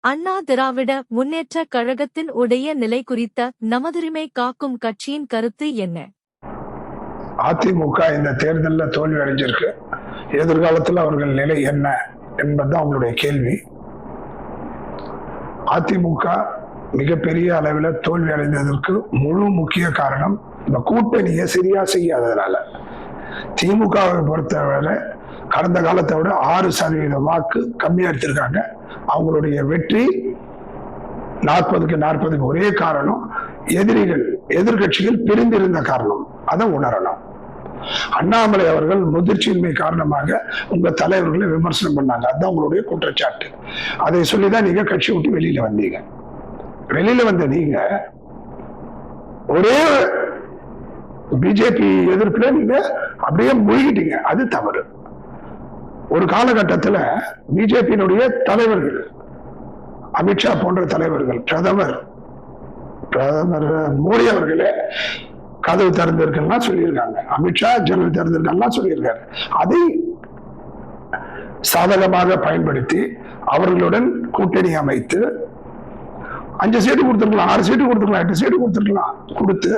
அண்ணா திராவிட முன்னேற்ற கழகத்தின் உடைய நிலை குறித்த நமதுரிமை காக்கும் கட்சியின் கருத்து என்ன? அதிமுக இந்த தேர்தலில் தோல்வி அடைஞ்சிருக்கு. எதிர்காலத்தில் அவர்கள் நிலை என்ன என்பதுதான் அவங்களுடைய கேள்வி. அதிமுக மிகப்பெரிய அளவில் தோல்வி அடைந்ததற்கு முழு முக்கிய காரணம் இந்த கூட்டணியை சரியா செய்யாததுனால. திமுகவை பொறுத்தவரை கடந்த காலத்தை விட ஆறு சதவீத வாக்கு கம்மியா எடுத்திருக்காங்க. அவங்களுடைய வெற்றி நாற்பதுக்கு நாற்பதுக்கு ஒரே காரணம் எதிரிகள் எதிர்கட்சிகள் பிரிந்திருந்த காரணம். அதை உணரணும். அண்ணாமலை அவர்கள் முதிர்ச்சியின்மை காரணமாக உங்க தலைவர்களை விமர்சனம் பண்ணாங்க. அதுதான் உங்களுடைய குற்றச்சாட்டு. அதை சொல்லிதான் நீங்க கட்சி விட்டு வெளியில வந்தீங்க. வெளியில வந்த நீங்க ஒரே பிஜேபி எதிர்ப்புல நீங்க அப்படியே மூழ்கிட்டீங்க. அது தவறு. ஒரு காலகட்டத்துல பிஜேபியினுடைய தலைவர்கள் அமித்ஷா போன்ற தலைவர்கள் பிரதமர் பிரதமர் மோடி அவர்களே கதவு திறந்திருக்கலாம் சொல்லியிருக்காங்க. அமித்ஷா ஜன்னல் திறந்திருக்கா சொல்லியிருக்காரு. அதை சாதகமாக பயன்படுத்தி அவர்களுடன் கூட்டணி அமைத்து அஞ்சு சீட்டு கொடுத்துருக்கலாம் ஆறு சீட்டு கொடுத்துருக்கலாம் எட்டு சீட்டு கொடுத்துருக்கலாம் கொடுத்து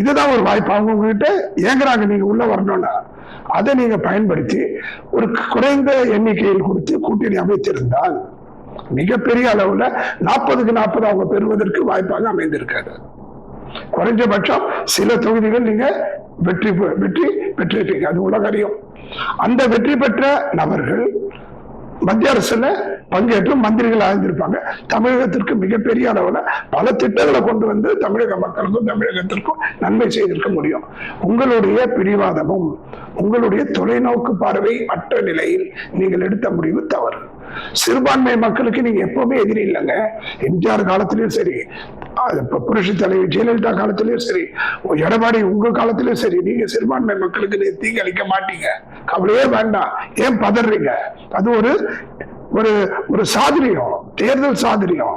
இதுதான் ஒரு வாய்ப்பு அவங்க உங்ககிட்ட ஏங்குறாங்க. நீங்க உள்ள வரணும்னா அதை நீங்க பயன்படுத்தி ஒரு குறைந்த எண்ணிக்கையில் கொடுத்து கூட்டணி அமைத்திருந்தால் மிகப்பெரிய அளவுல நாற்பதுக்கு நாற்பது அவங்க பெறுவதற்கு வாய்ப்பாக அமைந்திருக்காது. குறைஞ்சபட்சம் சில தொகுதிகள் நீங்க வெற்றி வெற்றி பெற்றிருப்பீங்க. அது உலக அந்த வெற்றி பெற்ற நபர்கள் மத்திய அரசுல பங்கேற்று மந்திரிகள் ஆழ்ந்திருப்பாங்க தமிழகத்திற்கு மிகப்பெரிய அளவுல பல திட்டங்களை கொண்டு வந்து தமிழக மக்களுக்கும் தமிழகத்திற்கும் நன்மை செய்திருக்க முடியும். உங்களுடைய பிடிவாதமும் உங்களுடைய தொலைநோக்கு பார்வை மற்ற நிலையில் நீங்கள் எடுத்த முடிவு தவறு. சிறுபான்மை மக்களுக்கு நீங்க எப்பவுமே எதிரி இல்லைங்க. எம்ஜிஆர் காலத்திலயும் சரி புரட்சி தலைவி ஜெயலலிதா காலத்திலயும் சரி எடப்பாடி உங்க காலத்திலயும் சரி நீங்க சிறுபான்மை மக்களுக்கு நீங்க தீங்கு அளிக்க மாட்டீங்க. கவலையே வேண்டாம். ஏன் பதறீங்க? அது ஒரு ஒரு ஒரு சாதிரியம் தேர்தல் சாதிரியம்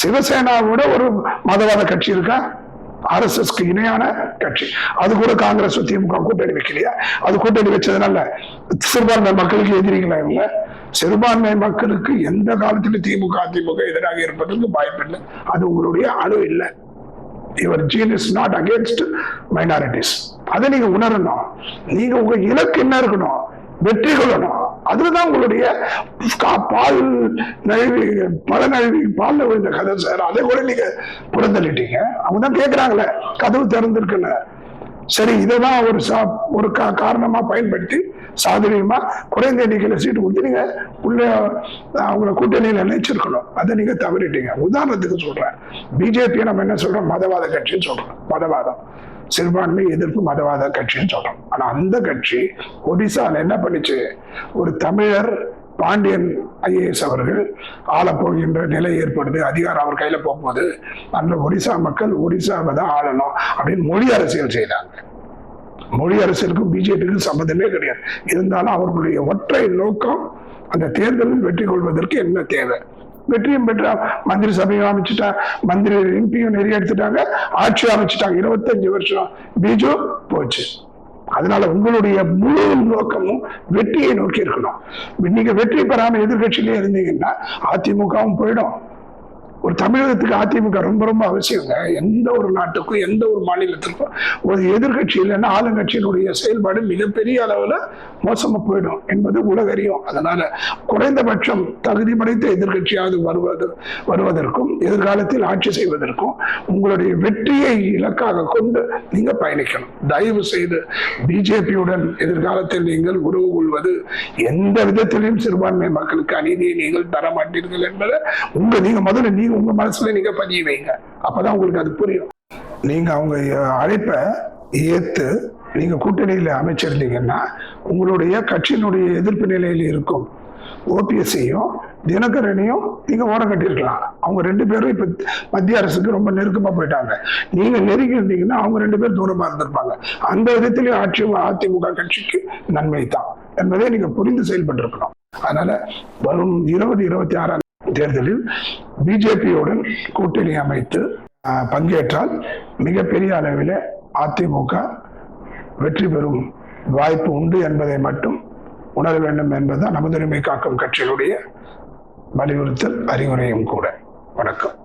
சிவசேனாவோட ஒரு மதவாத கட்சி இருக்கா? ஆர்எஸ்எஸ்க்கு இணையான கட்சி. அது கூட காங்கிரஸ் திமுக கூட்டணி வைக்கலையா? அது கூட்டணி வச்சதுனால சிறுபான்மை மக்களுக்கு எதிரிங்களா இவங்க சிறுபான்மை மக்களுக்கு எந்த காலத்திலும் திமுக அதிமுக எதிராக இருப்பதற்கு வாய்ப்பில்லை. அது உங்களுடைய அளவு இல்லை. Your gene is not against minorities அதை நீங்க உணரணும். நீங்க உங்க இலக்கு என்ன இருக்கணும்? வெற்றி கொள்ளணும். அதுலதான் உங்களுடைய பால் நழுவி பல நழுவி பால்ல விழுந்த கதை சார். அதை கூட நீங்க புறந்தள்ளிட்டீங்க. அவங்க தான் கேட்கிறாங்களே கதவு திறந்திருக்குல்ல சரி இததான் ஒரு சா ஒரு கா- காரணமா பயன்படுத்தி சாதுரியமா குறைந்த எண்ணிக்கையில சீட்டு கொடுத்து நீங்க உள்ள அவங்கள கூட்டணியில நினைச்சிருக்கணும் அதை நீங்க தவறிட்டீங்க. உதாரணத்துக்கு சொல்றேன். பிஜேபி நம்ம என்ன சொல்றோம்? மதவாத கட்சின்னு சொல்றோம். மதவாதம். சிறுபான்மை எதிர்ப்பு மதவாத கட்சின்னு சொல்றோம். ஆனா அந்த கட்சி ஒடிசால என்ன பண்ணிச்சு? ஒரு தமிழர் பாண்டியன் ஐஏஎஸ் அவர்கள் ஆளப்போகின்ற நிலை ஏற்படுது. அதிகாரம் அவர் கையில போகும்போது அந்த ஒடிசா மக்கள் ஒடிசாவை தான் ஆளணும் அப்படின்னு மொழி அரசியல் செய்தாங்க. மொழி அரசியலுக்கும் பிஜேபிக்கும் சம்மந்தமே கிடையாது. இருந்தாலும் அவர்களுடைய ஒற்றை நோக்கம் அந்த தேர்தலில் வெற்றி கொள்வதற்கு என்ன தேவை? வெற்றியும் பெற்றா மந்திரி சபையும் அமைச்சிட்டா மந்திரி எம்பியும் நிறைய எடுத்துட்டாங்க ஆட்சி அமைச்சிட்டாங்க. இருபத்தஞ்சு வருஷம் பிஜு போச்சு. அதனால உங்களுடைய முழு நோக்கமும் வெற்றியை நோக்கி இருக்கணும். நீங்க வெற்றி பெறாம எதிர்கட்சியிலே இருந்தீங்கன்னா அதிமுகவும் போயிடும். ஒரு தமிழகத்துக்கு அதிமுக ரொம்ப ரொம்ப அவசியங்க. எந்த ஒரு நாட்டுக்கும் எந்த ஒரு மாநிலத்திற்கும் ஒரு எதிர்கட்சி இல்லைன்னா ஆளுங்கட்சியினுடைய செயல்பாடு மிகப்பெரிய அளவுல மோசமா போயிடும் என்பது உலகறியும். அதனால குறைந்தபட்சம் தகுதி படைத்த எதிர்கட்சியாவது வருவது வருவதற்கும் எதிர்காலத்தில் ஆட்சி செய்வதற்கும் உங்களுடைய வெற்றியை இலக்காக கொண்டு நீங்க பயணிக்கணும். தயவு செய்து பிஜேபியுடன் எதிர்காலத்தில் நீங்கள் உறவு கொள்வது எந்த விதத்திலையும் சிறுபான்மை மக்களுக்கு அநீதியை நீங்கள் தர மாட்டீர்கள் என்பதை உங்க நீங்க முதல்ல நீங்க உங்க மனசுல நீங்க பதிய வைங்க. அப்பதான் உங்களுக்கு அது புரியும். நீங்க அவங்க அழைப்பை ஏத்து நீங்க கூட்டணியில அமைச்சிருந்தீங்கன்னா உங்களுடைய கட்சியினுடைய எதிர்ப்பு நிலையில் இருக்கும். ஓபிஎஸ்ஐயும் தினகரனையும் நீங்க ஓரம் கட்டியிருக்கலாம். அவங்க ரெண்டு பேரும் இப்ப மத்திய அரசுக்கு ரொம்ப நெருக்கமா போயிட்டாங்க. நீங்க நெருங்கி இருந்தீங்கன்னா அவங்க ரெண்டு பேரும் தூரமா இருந்திருப்பாங்க. அந்த விதத்திலேயும் ஆட்சியும் அதிமுக கட்சிக்கு நன்மை தான் என்பதை நீங்க புரிந்து செயல்பட்டு இருக்கணும் அதனால வரும் இருபது இருபத்தி ஆறாம் தேர்தலில் பிஜேபியுடன் கூட்டணி அமைத்து பங்கேற்றால் மிகப்பெரிய அளவில் அதிமுக வெற்றி பெறும் வாய்ப்பு உண்டு என்பதை மட்டும் உணர வேண்டும் என்பதுதான் நமதுரிமை காக்கும் கட்சியினுடைய வலியுறுத்தல் அறிவுரையும் கூட. வணக்கம்.